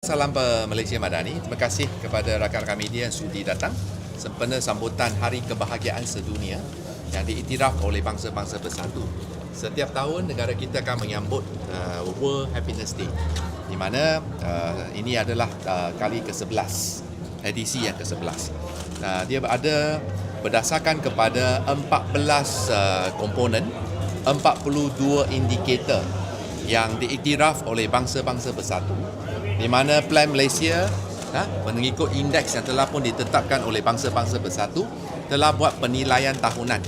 Salam pe- Malaysia Madani. Terima kasih kepada rakan-rakan media yang sudi datang sempena sambutan Hari Kebahagiaan Sedunia yang diiktiraf oleh bangsa-bangsa bersatu. Setiap tahun negara kita akan menyambut uh, World Happiness Day di mana uh, ini adalah uh, kali ke-11 edisi yang ke-11. Uh, dia ada berdasarkan kepada 14 uh, komponen 42 indikator yang diiktiraf oleh bangsa-bangsa bersatu di mana Plan Malaysia ha, mengikut indeks yang telah pun ditetapkan oleh bangsa-bangsa bersatu telah buat penilaian tahunan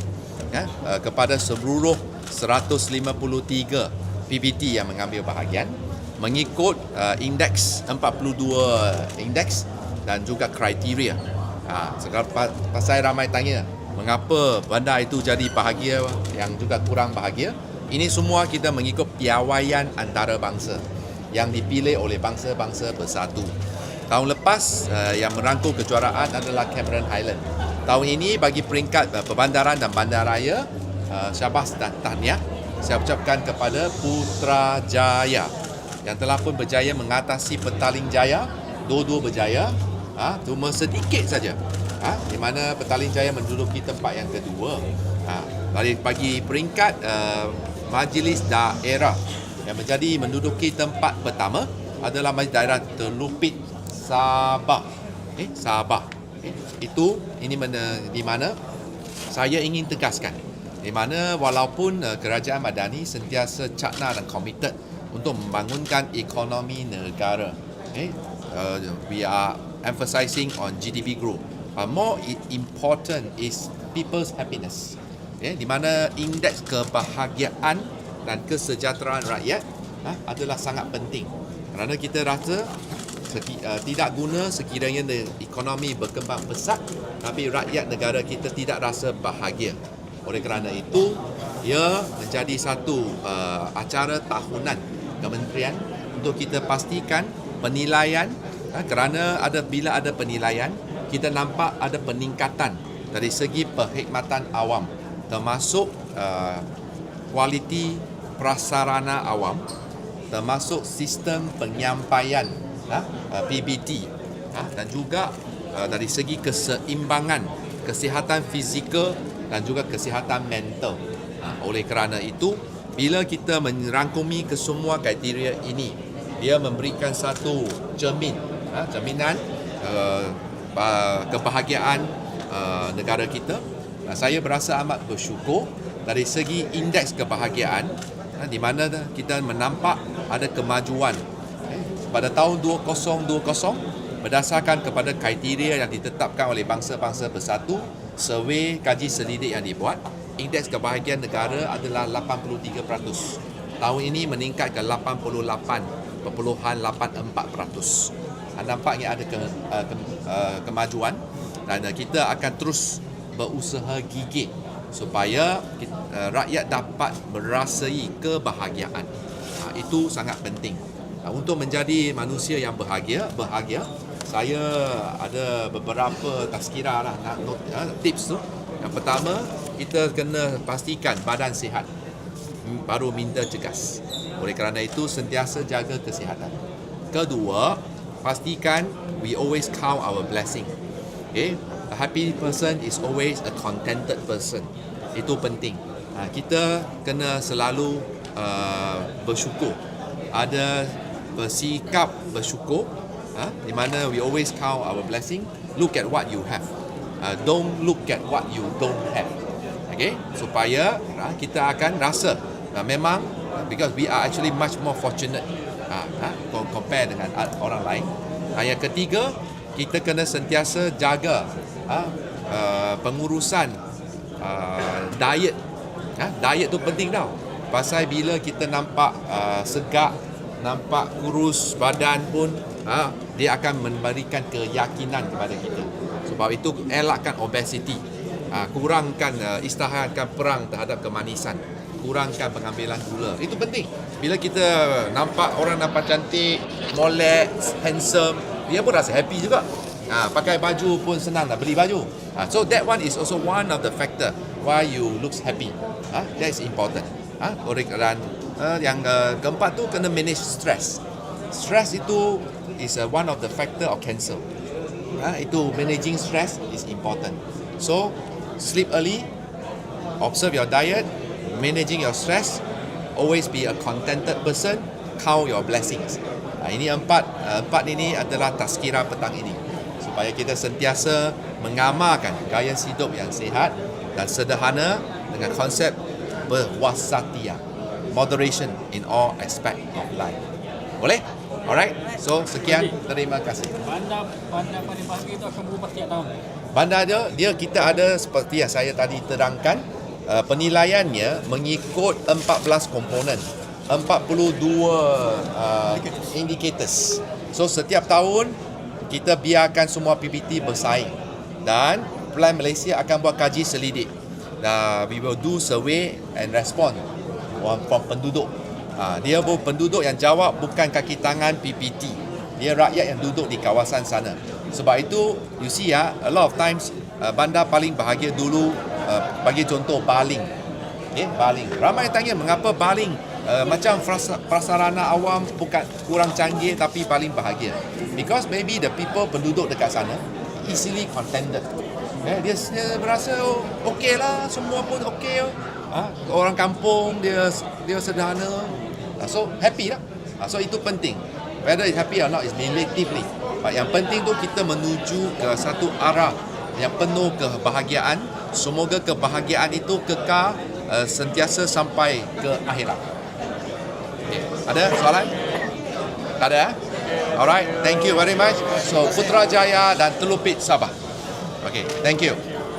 ya, kepada seluruh 153 PBT yang mengambil bahagian mengikut uh, indeks 42 indeks dan juga kriteria. Ha, sekarang pa- pasal ramai tanya mengapa bandar itu jadi bahagia yang juga kurang bahagia. Ini semua kita mengikut piawaian antarabangsa yang dipilih oleh bangsa-bangsa bersatu. Tahun lepas uh, yang merangkul kejuaraan adalah Cameron Highland. Tahun ini bagi peringkat uh, perbandaran dan bandaraya uh, Syabas dan Tahniah saya ucapkan kepada Putrajaya yang telah pun berjaya mengatasi Petaling Jaya, dua-dua berjaya, ha, cuma sedikit saja. Ha, di mana Petaling Jaya menduduki tempat yang kedua. Ha, bagi bagi peringkat uh, Majlis Daerah yang menjadi menduduki tempat pertama adalah Majlis Daerah Terlupit Sabah. Eh, Sabah. Eh, itu ini mana di mana saya ingin tegaskan di mana walaupun uh, kerajaan Madani sentiasa cakna dan committed untuk membangunkan ekonomi negara eh uh, we are emphasizing on GDP growth but more important is people's happiness eh di mana indeks kebahagiaan dan kesejahteraan rakyat ah, adalah sangat penting kerana kita rasa seki, uh, tidak guna sekiranya ekonomi berkembang pesat tapi rakyat negara kita tidak rasa bahagia. Oleh kerana itu, ia menjadi satu uh, acara tahunan kementerian untuk kita pastikan penilaian uh, kerana ada bila ada penilaian kita nampak ada peningkatan dari segi perkhidmatan awam termasuk uh, kualiti prasarana awam termasuk sistem penyampaian ha, uh, PBT ha, dan juga uh, dari segi keseimbangan kesihatan fizikal dan juga kesihatan mental. Ha, oleh kerana itu, bila kita merangkumi kesemua kriteria ini, dia memberikan satu cermin, ha, cerminan ba- kebahagiaan uh, negara kita. Uh, saya berasa amat bersyukur dari segi indeks kebahagiaan ha, di mana kita menampak ada kemajuan. Eh, pada tahun 2020 berdasarkan kepada kriteria yang ditetapkan oleh bangsa-bangsa bersatu survey kaji selidik yang dibuat indeks kebahagiaan negara adalah 83% tahun ini meningkat ke 88.84% Anda nampaknya ada ke, uh, ke, uh, kemajuan dan uh, kita akan terus berusaha gigih supaya kita, uh, rakyat dapat merasai kebahagiaan. Ha, itu sangat penting. Ha, untuk menjadi manusia yang bahagia, bahagia, saya ada beberapa tazkirah lah, nak not- ha, tips tu. Yang pertama, kita kena pastikan badan sihat. Hmm, Baru minda cegas. Oleh kerana itu, sentiasa jaga kesihatan. Kedua, pastikan we always count our blessing. Okay? A happy person is always a contented person. Itu penting. Ha, kita kena selalu uh, bersyukur. Ada bersikap bersyukur. Ha, di mana we always count our blessing. Look at what you have. Uh, don't look at what you don't have. Okay? Supaya ha, kita akan rasa uh, memang because we are actually much more fortunate ha, co- compare dengan uh, orang lain. Ha, yang ketiga, kita kena sentiasa jaga uh, pengurusan uh, diet. Ha, diet tu penting tau. Pasal bila kita nampak uh, segak, nampak kurus badan pun, ha, dia akan memberikan keyakinan kepada kita. Sebab itu elakkan obesity. Ha, kurangkan uh, istiharkan perang terhadap kemanisan. Kurangkan pengambilan gula. Itu penting. Bila kita nampak orang nampak cantik, molek, handsome, dia pun rasa happy juga. Ha, pakai baju pun senang nak beli baju. Ha, so that one is also one of the factor why you looks happy. Ha, that is important. Ha, oleh kerana uh, yang uh, keempat tu kena manage stress. Stress itu is uh, one of the factor of cancer. Ha, itu managing stress is important. So sleep early, observe your diet, managing your stress, always be a contented person, count your blessings. Ha, ini empat empat ini adalah tazkirah petang ini supaya kita sentiasa mengamalkan gaya hidup yang sihat dan sederhana dengan konsep berwasatiyah, moderation in all aspect of life. Boleh? Alright. So sekian, terima kasih. Bandar bandar paling bahagia itu akan berubah setiap tahun. Bandar dia, dia kita ada seperti yang saya tadi terangkan uh, penilaiannya mengikut 14 komponen 42 uh, indicators so setiap tahun kita biarkan semua PPT bersaing. Dan Plan Malaysia akan buat kaji selidik. Uh, we will do survey and respond from penduduk. Uh, dia bu- penduduk yang jawab bukan kaki tangan PPT dia rakyat yang duduk di kawasan sana. Sebab itu you see ya a lot of times uh, bandar paling bahagia dulu uh, bagi contoh baling. Okay, baling. Ramai tanya mengapa baling uh, macam prasarana awam bukan kurang canggih tapi paling bahagia. Because maybe the people penduduk dekat sana easily contented. Eh, dia, dia berasa oh, lah semua pun okey oh. ha? orang kampung dia dia sederhana. Ah, so happy lah. Ah, so itu penting. Whether it's happy or not is relatively. But yang penting tu kita menuju ke satu arah yang penuh kebahagiaan. Semoga kebahagiaan itu kekal uh, sentiasa sampai ke akhirat. okay. Ada soalan? Tak ada eh? alright thank you very much. So Putrajaya dan Telupit Sabah. Okay thank you